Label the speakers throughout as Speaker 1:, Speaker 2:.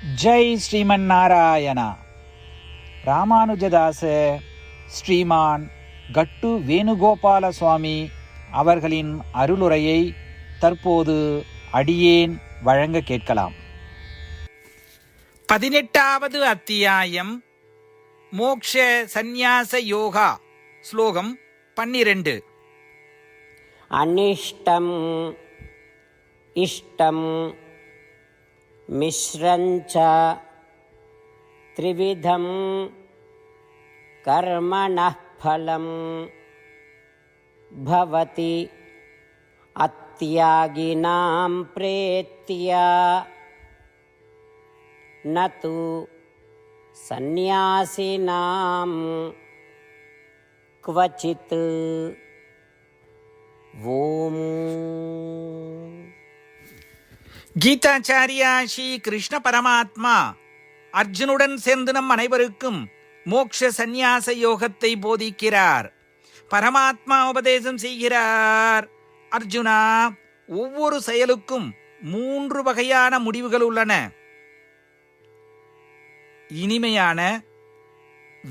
Speaker 1: ஜெய் ஸ்ரீமன் நாராயணா ராமானுஜதாச ஸ்ரீமான் கட்டு வேணுகோபால சுவாமி அவர்களின் அருளுரையை தற்போது அடியேன் வழங்க கேட்கலாம். பதினெட்டாவது அத்தியாயம் மோக்ஷ சந்நியாச யோகா ஸ்லோகம் பன்னிரண்டு.
Speaker 2: அனிஷ்டம் இஷ்டம் मिश्रञ्च त्रिविधं कर्मणः फलं भवति अत्यागिनां प्रेत्य न तु सन्न्यासिनां क्वचित्। ॐ
Speaker 1: கீதாச்சாரியா ஸ்ரீ கிருஷ்ண பரமாத்மா. அர்ஜுனுடன் சேர்ந்து நம் அனைவருக்கும் மோக்ஷ சந்நியாச யோகத்தை போதிக்கிறார். பரமாத்மா உபதேசம் செய்கிறார். அர்ஜுனா ஒவ்வொரு செயலுக்கும் மூன்று வகையான முடிவுகள் உள்ளன. இனிமையான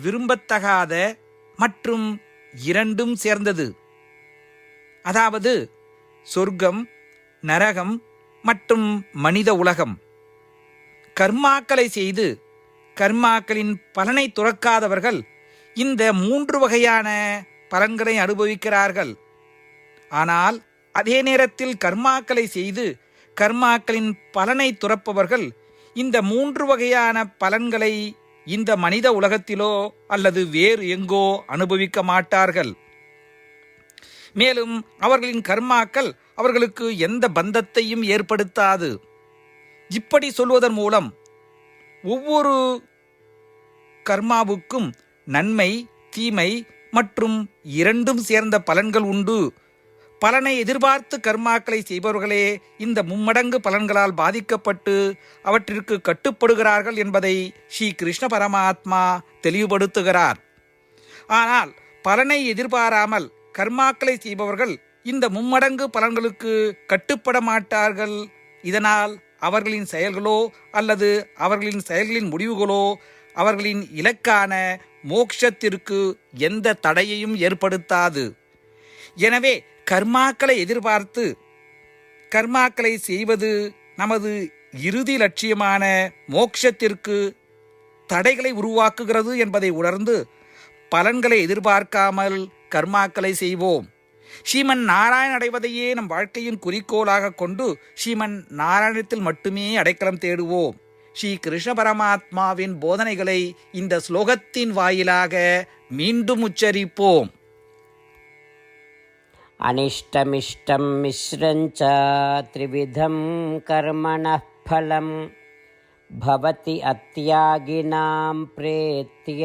Speaker 1: விரும்பத்தகாத மற்றும் இரண்டும் சேர்ந்தது. அதாவது சொர்க்கம் நரகம் மற்றும் மனித உலகம். கர்மாக்களை செய்து கர்மாக்களின் பலனை துறக்காதவர்கள் இந்த மூன்று வகையான பலன்களை அனுபவிக்கிறார்கள். ஆனால் அதே நேரத்தில் கர்மாக்களை செய்து கர்மாக்களின் பலனை துறப்பவர்கள் இந்த மூன்று வகையான பலன்களை இந்த மனித உலகத்திலோ அல்லது வேறு எங்கோ அனுபவிக்க மாட்டார்கள். மேலும் அவர்களின் கர்மாக்கள் அவர்களுக்கு எந்த பந்தத்தையும் ஏற்படுத்தாது. இப்படி சொல்வதன் மூலம் ஒவ்வொரு கர்மாவுக்கும் நன்மை தீமை மற்றும் இரண்டும் சேர்ந்த பலன்கள் உண்டு. பலனை எதிர்பார்த்து கர்மாக்களை செய்பவர்களே இந்த மும்மடங்கு பலன்களால் பாதிக்கப்பட்டு அவற்றிற்கு கட்டுப்படுகிறார்கள் என்பதை ஸ்ரீ கிருஷ்ண பரமாத்மா தெளிவுபடுத்துகிறார். ஆனால் பலனை எதிர்பாராமல் கர்மாக்களை செய்பவர்கள் இந்த மும்மடங்கு பலன்களுக்கு கட்டுப்பட மாட்டார்கள். இதனால் அவர்களின் செயல்களோ அல்லது அவர்களின் செயல்களின் முடிவுகளோ அவர்களின் இலக்கான மோக்ஷத்திற்கு எந்த தடையையும் ஏற்படுத்தாது. எனவே கர்மாக்களை எதிர்பார்த்து கர்மாக்களை செய்வது நமது இறுதி லட்சியமான மோக்ஷத்திற்கு தடைகளை உருவாக்குகிறது என்பதை உணர்ந்து பலன்களை எதிர்பார்க்காமல் கர்மாக்களை செய்வோம் ஸ்ரீமன் நாராயண் அடைவதையே நம் வாழ்க்கையின் குறிக்கோளாக கொண்டு ஸ்ரீமன் நாராயணத்தில் மட்டுமே அடைக்கலம் தேடுவோம் ஸ்ரீ கிருஷ்ண பரமாத்மாவின் போதனைகளை இந்த ஸ்லோகத்தின் வாயிலாக மீண்டும் உச்சரிப்போம்
Speaker 2: अनिष्टमिष्टं मिश्रञ्च त्रिविधं कर्मणः फलं भवति अत्यागिनां प्रेत्य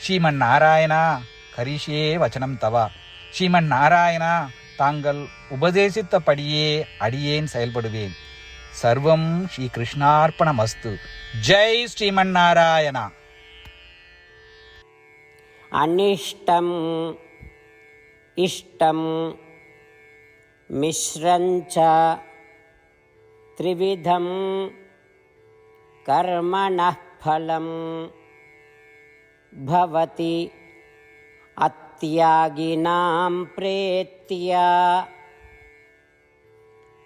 Speaker 1: శ్రీమన్నారాయణ కరిషే వచనం తవ శ్రీమన్నారాయణ தாங்கள் உபதேசித்தபடியே அடியேன் செயல்படுவேன் சர்வம் ஸ்ரீ கிருஷ்ணார்ப்பணமஸ்து ஜெய் ஸ்ரீமன்னாராயணா
Speaker 2: அனிஷ்டம் இஷ்டம் மிஸ்ரஞ்ச த்ரிவிதம் கர்மண ஃபலம் भवति अत्यागिनां प्रेत्य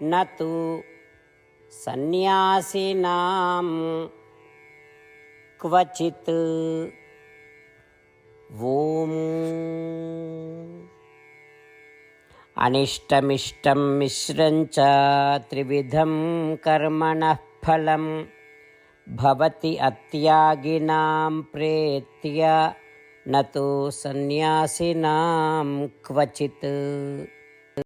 Speaker 2: न तु सन्न्यासिनां क्वचित् ॐ अनिष्टमिष्टं मिश्रं च त्रिविधं कर्मणः फलं भवति अत्यागिनां प्रेत्य न तु सन्न्यासिनां क्वचित्।